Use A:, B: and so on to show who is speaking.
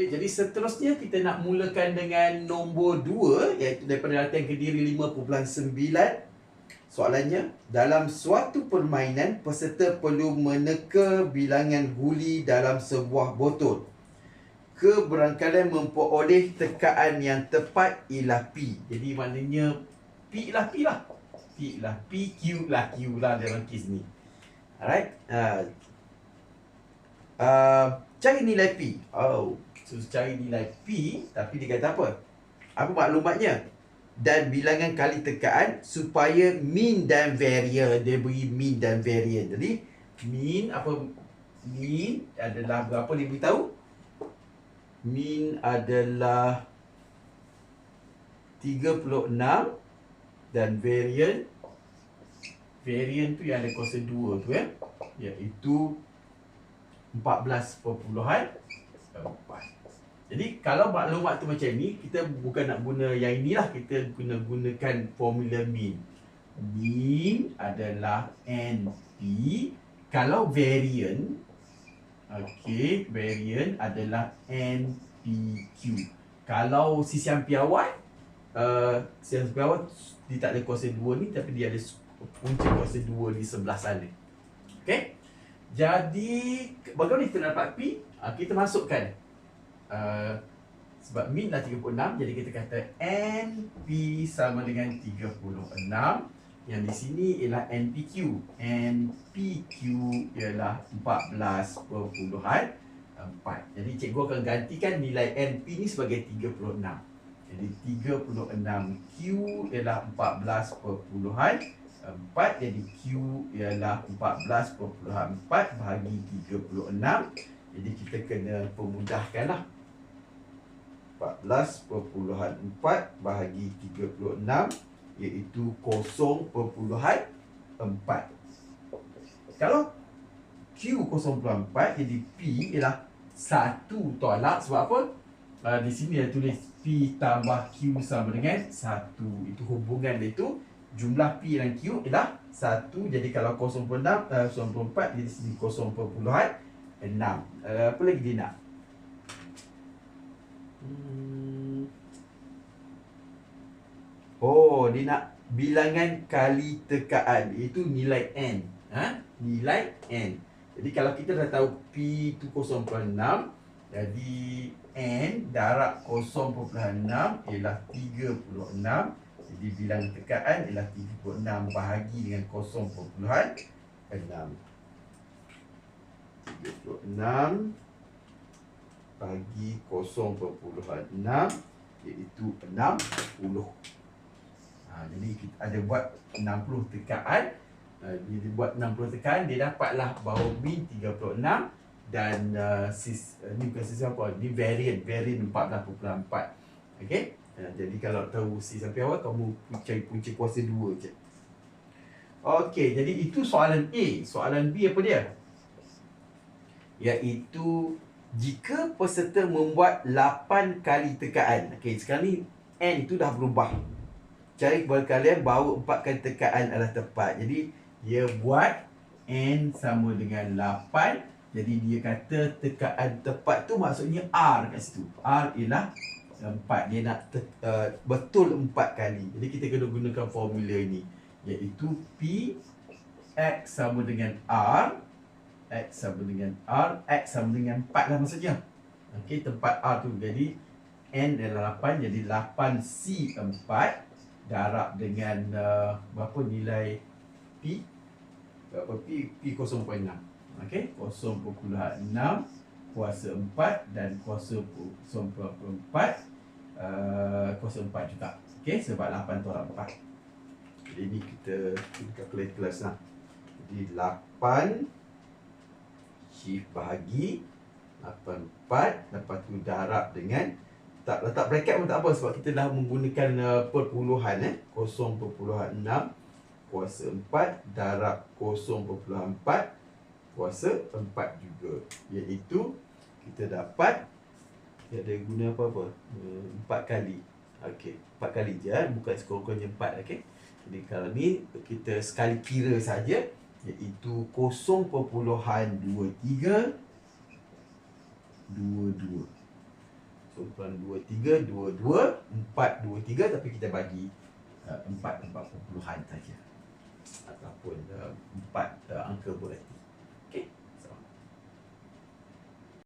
A: Okay, jadi seterusnya kita nak mulakan dengan nombor 2 iaitu daripada latihan Kediri 5.9. Soalannya, dalam suatu permainan peserta perlu meneka bilangan guli dalam sebuah botol. Keberangkalan memperoleh tekaan yang tepat ialah P. Jadi maknanya P lah P lah. P lah P Q lah Q lah dalam kes ni. Alright. Uh, uh, cari nilai P. Oh, So cari nilai P Tapi dia kata apa? Apa maklumatnya? Dan bilangan kali tekaan Supaya mean dan varian Dia beri mean dan varian Jadi Mean apa? Mean adalah berapa dia beritahu? Mean adalah 36 Dan varian Varian tu yang ada kuasa 2 tu ya Iaitu 14 perpuluhan 4 jadi kalau maklumat tu macam ni, kita bukan nak guna yang inilah, kita guna gunakan formula mean. Mean adalah NP. Kalau variant, okay, variant adalah NPQ. Kalau sisian piawai, uh, sisian piawai dia tak ada kuasa 2 ni, tapi dia ada punca kuasa 2 di sebelah sana. Okay? Jadi, bagaimana kita dapat P? Uh, kita masukkan Uh, sebab min dah 36 jadi kita kata NP sama dengan 36 yang di sini ialah NPQ NPQ ialah 14.4 jadi cikgu akan gantikan nilai NP ni sebagai 36 jadi 36Q ialah 14.4 jadi Q ialah 14.4 bahagi 36 jadi kita kena pemudahkan lah 14.4 bahagi 36 iaitu 0.4 kalau Q0.4 jadi P ialah 1 tolak. Sebab apa? Uh, di sini dia tulis P tambah Q sama dengan 1 itu hubungan dia itu jumlah P dan Q ialah 1 jadi kalau 0.6 uh, 0.4 jadi sini 0.6 uh, apa lagi dia nak? Hmm. Oh, dia nak bilangan kali tekaan Itu nilai N ha? Nilai N Jadi kalau kita dah tahu P itu 0.6 Jadi N darab 0.6 ialah 36 Jadi bilangan tekaan ialah 36 bahagi dengan 0.6 36 bagi 0.6 iaitu 60. Ha, jadi kita ada buat 60 tekaan. Ha, bila buat 60 tekaan dia dapatlah bahawa min 36 dan uh, sis uh, ni bukan sis apa ni variant variant 14.4. Okey. Ha, jadi kalau tahu sis sampai awal kamu cari punca kuasa 2 je. Okey, jadi itu soalan A. Soalan B apa dia? Iaitu jika peserta membuat 8 kali tekaan. Okey, sekarang ni N itu dah berubah. Cari kepada kalian bahawa 4 kali tekaan adalah tepat. Jadi, dia buat N sama dengan 8. Jadi, dia kata tekaan tepat tu maksudnya R kat situ. R ialah 4. Dia nak te- uh, betul 4 kali. Jadi, kita kena gunakan formula ini. Iaitu P X sama dengan R X sama dengan R X sama dengan 4 lah maksudnya Okey, tempat R tu jadi N adalah 8 jadi 8C 4 Darab dengan uh, berapa nilai P Berapa P? P 0.6 Okey, 0.6 Kuasa 4 dan kuasa 0.4 uh, Kuasa 4 juga Okey, sebab 8 tolak 4 Jadi ni kita Kita calculate kelas lah. Jadi 8 shift bahagi 84 lepas tu darab dengan tak letak bracket pun tak apa sebab kita dah menggunakan uh, perpuluhan eh. 0.6 kuasa 4 darab 0.4 kuasa 4 juga. Iaitu kita dapat dia ada guna apa-apa. Uh, 4 kali. Okey 4 kali je eh? bukan sekurang-kurangnya 4 okey. Jadi kalau ni kita sekali kira saja iaitu 0.23 22 14.23, 22, 4, 23 tapi kita bagi uh, 4, 4 perpuluhan saja. Ataupun uh, 4 uh, angka boleh